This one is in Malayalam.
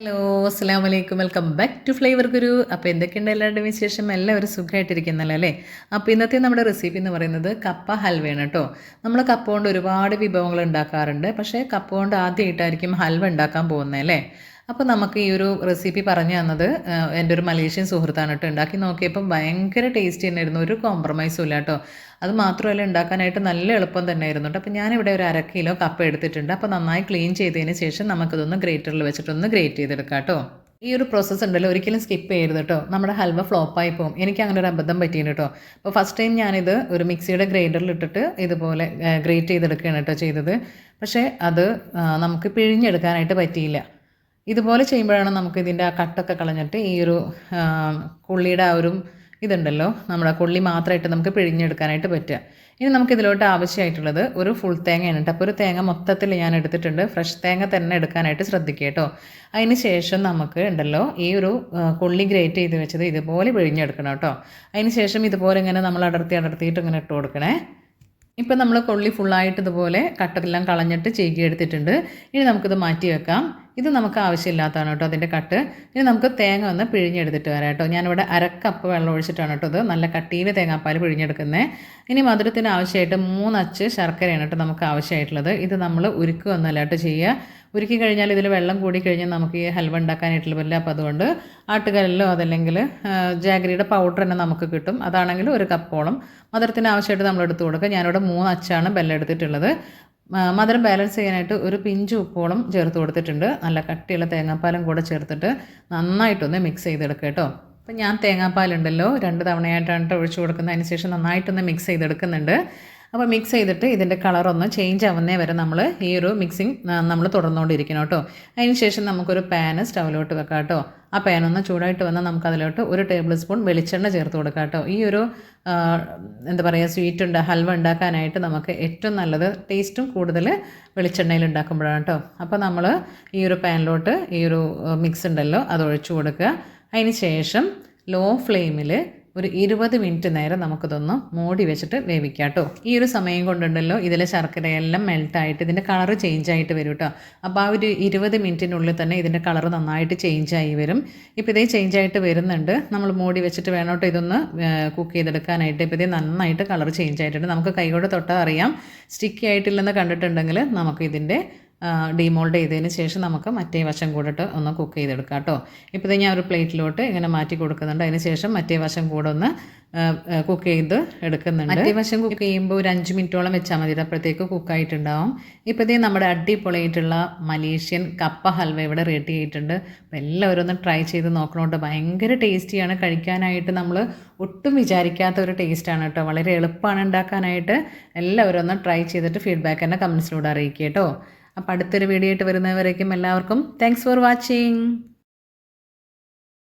ഹലോ അസ്സാം വലൈക്കും welcome back to flavour guru. അപ്പോൾ എന്തൊക്കെയുണ്ട് എല്ലാവരുടെയും വിശേഷം? എല്ലാവരും സുഖമായിട്ടിരിക്കുന്നല്ലോ അല്ലേ? അപ്പോൾ ഇന്നത്തെ നമ്മുടെ റെസിപ്പി എന്ന് പറയുന്നത് കപ്പ ഹൽവയാണ് കേട്ടോ. നമ്മൾ കപ്പ കൊണ്ട് ഒരുപാട് വിഭവങ്ങൾ ഉണ്ടാക്കാറുണ്ട്. പക്ഷേ കപ്പ കൊണ്ട് ആദ്യമായിട്ടായിരിക്കും ഹൽവ ഉണ്ടാക്കാൻ പോകുന്നത് അല്ലേ? അപ്പോൾ നമുക്ക് ഈ ഒരു റെസിപ്പി പറഞ്ഞു തന്നത് എന്റെ ഒരു മലേഷ്യൻ സുഹൃത്താണ് കേട്ടോ ഉണ്ടാക്കി നോക്കിയപ്പോൾ ഭയങ്കര ടേസ്റ്റ് തന്നെയായിരുന്നു. ഒരു കോംപ്രമൈസും ഇല്ല കേട്ടോ അത് മാത്രമല്ല ഉണ്ടാക്കാനായിട്ട് നല്ല എളുപ്പം തന്നെ ആയിരുന്നു കേട്ടോ അപ്പോൾ ഞാനിവിടെ ഒരു അര കിലോ കപ്പ എടുത്തിട്ടുണ്ട്. അപ്പോൾ നന്നായി ക്ലീൻ ചെയ്തതിന് ശേഷം നമുക്കിതൊന്ന് ഗ്രേറ്ററിൽ വെച്ചിട്ടൊന്ന് ഗ്രേറ്റ് ചെയ്തെടുക്കാം കേട്ടോ ഈ ഒരു പ്രോസസ്സ് ഉണ്ടല്ലോ ഒരിക്കലും സ്കിപ്പ് ചെയ്യരുത് കേട്ടോ നമ്മുടെ ഹൽവ ഫ്ലോപ്പായി പോകും. എനിക്ക് അങ്ങനെ ഒരു അബദ്ധം പറ്റിയിട്ടുണ്ട് കേട്ടോ അപ്പോൾ ഫസ്റ്റ് ടൈം ഞാനിത് ഒരു മിക്സിയുടെ ഗ്രൈൻഡറിൽ ഇട്ടിട്ട് ഇതുപോലെ ഗ്രേറ്റ് ചെയ്തെടുക്കുകയാണ് കേട്ടോ ചെയ്തത്. പക്ഷേ അത് നമുക്ക് പിഴിഞ്ഞെടുക്കാനായിട്ട് പറ്റിയില്ല. ഇതുപോലെ ചെയ്യുമ്പോഴാണ് നമുക്ക് ഇതിന്റെ ആ കട്ടൊക്കെ കളഞ്ഞിട്ട് ഈ ഒരു കുള്ളിയുടെ ആ ഒരു ഇതുണ്ടല്ലോ. നമ്മുടെ കൊള്ളി മാത്രമായിട്ട് നമുക്ക് പിഴിഞ്ഞെടുക്കാനായിട്ട് പറ്റുക. ഇനി നമുക്ക് ഇതിലോട്ട് ആവശ്യമായിട്ടുള്ളത് ഒരു ഫുൾ തേങ്ങയാണ് കേട്ടോ. അപ്പോൾ ഒരു തേങ്ങ മൊത്തത്തിൽ ഞാൻ എടുത്തിട്ടുണ്ട്. ഫ്രഷ് തേങ്ങ തന്നെ എടുക്കാനായിട്ട് ശ്രദ്ധിക്കുക കേട്ടോ. അതിന് ശേഷം നമുക്ക് ഉണ്ടല്ലോ ഈ ഒരു കുള്ളി ഗ്രേറ്റ് ചെയ്ത് വെച്ചത് ഇതുപോലെ പിഴിഞ്ഞെടുക്കണം കേട്ടോ. അതിന് ശേഷം ഇതുപോലെ ഇങ്ങനെ നമ്മൾ അടർത്തി അടർത്തിയിട്ട് ഇങ്ങനെ ഇട്ട് കൊടുക്കണേ. ഇപ്പം നമ്മൾ കൊള്ളി ഫുള്ളായിട്ട് ഇതുപോലെ കട്ടെല്ലാം കളഞ്ഞിട്ട് ചീക്കി എടുത്തിട്ടുണ്ട്. ഇനി നമുക്കിത് മാറ്റി വെക്കാം. ഇത് നമുക്ക് ആവശ്യമില്ലാത്തതാണ് കേട്ടോ അതിന്റെ കട്ട്. ഇനി നമുക്ക് തേങ്ങ ഒന്ന് പിഴിഞ്ഞെടുത്തിട്ട് വരാം കേട്ടോ. ഞാനിവിടെ അരക്കപ്പ് വെള്ളം ഒഴിച്ചിട്ടാണ് കേട്ടോ ഇത് നല്ല കട്ടിയിൽ തേങ്ങാപ്പാൽ പിഴിഞ്ഞെടുക്കുന്നത് ഇനി മധുരത്തിന് ആവശ്യമായിട്ട് മൂന്നച്ച് ശർക്കരയാണ് കേട്ടോ നമുക്ക് ആവശ്യമായിട്ടുള്ളത്. ഇത് നമ്മൾ ഉരുക്കുകയൊന്നുമല്ല കേട്ടോ ചെയ്യുക. ഉരുക്കി കഴിഞ്ഞാൽ ഇതിൽ വെള്ളം കൂടി കഴിഞ്ഞാൽ നമുക്ക് ഈ ഹൽവ ഉണ്ടാക്കാനായിട്ടുള്ള പറ്റില്ല. അപ്പോൾ അതുകൊണ്ട് ആട്ടുകല്ലിലോ അതല്ലെങ്കിൽ ജാഗ്രിയുടെ പൗഡർ തന്നെ നമുക്ക് കിട്ടും. അതാണെങ്കിൽ ഒരു കപ്പോളം മധുരത്തിന് ആവശ്യമായിട്ട് നമ്മൾ എടുത്ത് കൊടുക്കുക. ഞാനിവിടെ മൂന്ന് അച്ചാണ് ബെല്ലം എടുത്തിട്ടുള്ളത് മ- മധുരം ബാലൻസ് ചെയ്യാനായിട്ട് ഒരു പിഞ്ച് ഉപ്പോളം ചേർത്ത് കൊടുത്തിട്ടുണ്ട്. നല്ല കട്ടിയുള്ള തേങ്ങാപ്പാലും കൂടെ ചേർത്തിട്ട് നന്നായിട്ടൊന്ന് മിക്സ് ചെയ്തെടുക്കുക കേട്ടോ. അപ്പം ഞാൻ തേങ്ങാപ്പാലുണ്ടല്ലോ രണ്ട് തവണയായിട്ടാണ് ഒഴിച്ചു കൊടുക്കുന്നത് അതിന് ശേഷം നന്നായിട്ടൊന്ന് മിക്സ് ചെയ്തെടുക്കുന്നുണ്ട്. അപ്പോൾ മിക്സ് ചെയ്തിട്ട് ഇതിന്റെ കളറൊന്ന് ചേഞ്ച് ആവുന്നേ വരെ നമ്മൾ ഈ ഒരു മിക്സിങ് നമ്മൾ തുടർന്നുകൊണ്ടിരിക്കണം കേട്ടോ. അതിന് ശേഷം നമുക്കൊരു പാന് സ്റ്റൗവിലോട്ട് വെക്കാം കേട്ടോ. ആ പാനൊന്ന് ചൂടായിട്ട് വന്നാൽ നമുക്കതിലോട്ട് ഒരു ടേബിൾ സ്പൂൺ വെളിച്ചെണ്ണ ചേർത്ത് കൊടുക്കാം കേട്ടോ. ഈ ഒരു എന്താ പറയുക സ്വീറ്റ് ഉണ്ട് ഹൽവ ഉണ്ടാക്കാനായിട്ട് നമുക്ക് ഏറ്റവും നല്ലത് ടേസ്റ്റും കൂടുതൽ വെളിച്ചെണ്ണയിൽ ഉണ്ടാക്കുമ്പോഴാണ് കേട്ടോ. അപ്പോൾ നമ്മൾ ഈ ഒരു പാനിലോട്ട് ഈ ഒരു മിക്സ് ഉണ്ടല്ലോ അത് ഒഴിച്ചു കൊടുക്കുക. അതിന് ശേഷം ലോ ഫ്ലെയിമിൽ ഒരു ഇരുപത് മിനിറ്റ് നേരം നമുക്കിതൊന്ന് മൂടി വെച്ചിട്ട് വേവിക്കാം കേട്ടോ ഈ ഒരു സമയം കൊണ്ടുണ്ടല്ലോ ഇതിലെ ശർക്കരയെല്ലാം മെൽട്ടായിട്ട് ഇതിന്റെ കളറ് ചേഞ്ച് ആയിട്ട് വരും കേട്ടോ അപ്പോൾ ആ ഒരു ഇരുപത് മിനിറ്റിനുള്ളിൽ തന്നെ ഇതിന്റെ കളർ നന്നായിട്ട് ചേഞ്ച് ആയി വരും. ഇപ്പോൾ ഇതേ ചേഞ്ച് ആയിട്ട് വരുന്നുണ്ട്. നമ്മൾ മൂടി വെച്ചിട്ട് വേണം കേട്ടോ ഇതൊന്ന് കുക്ക് ചെയ്തെടുക്കാനായിട്ട്. ഇപ്പോൾ ഇതേ നന്നായിട്ട് കളർ ചേഞ്ച് ആയിട്ടുണ്ട് നമുക്ക് കൈകൊണ്ട് തൊട്ടാൽ അറിയാം. സ്റ്റിക്കി ആയിട്ടില്ലെന്ന് കണ്ടിട്ടുണ്ടെങ്കിൽ നമുക്ക് ഇതിന്റെ ഡിമോൾഡ് ചെയ്തതിന് ശേഷം നമുക്ക് മറ്റേ വശം കൂടിട്ട് ഒന്ന് കുക്ക് ചെയ്തെടുക്കാം കേട്ടോ. ഇപ്പോൾ ഇത് ഞാൻ ഒരു പ്ലേറ്റിലോട്ട് ഇങ്ങനെ മാറ്റി കൊടുക്കുന്നുണ്ട്. അതിന് ശേഷം മറ്റേ വശം കൂടെ ഒന്ന് കുക്ക് ചെയ്ത് എടുക്കുന്നുണ്ട്. മറ്റേ വശം കുക്ക് ചെയ്യുമ്പോൾ ഒരു അഞ്ച് മിനിറ്റോളം വെച്ചാൽ മതി. അപ്പോഴത്തേക്ക് കുക്കായിട്ടുണ്ടാവും ഇപ്പോൾ ഇത് നമ്മുടെ അടിപൊളിയായിട്ടുള്ള മലേഷ്യൻ കപ്പ ഹൽവ ഇവിടെ റെഡി ആയിട്ടുണ്ട്. അപ്പോൾ എല്ലാവരും ഒന്ന് ട്രൈ ചെയ്ത് നോക്കണോട്ട് ഭയങ്കര ടേസ്റ്റിയാണ് കഴിക്കാനായിട്ട് നമ്മൾ ഒട്ടും വിചാരിക്കാത്ത ഒരു ടേസ്റ്റാണ് കേട്ടോ. വളരെ എളുപ്പമാണ് ഉണ്ടാക്കാനായിട്ട്. എല്ലാവരും ഒന്ന് ട്രൈ ചെയ്തിട്ട് ഫീഡ്ബാക്ക് തന്നെ കമൻസിലൂടെ അറിയിക്കുക കേട്ടോ. അപ്പോൾ അടുത്തൊരു വീഡിയോ ആയിട്ട് വരുന്നവരേക്കും എല്ലാവർക്കും താങ്ക്സ് ഫോർ വാച്ചിങ്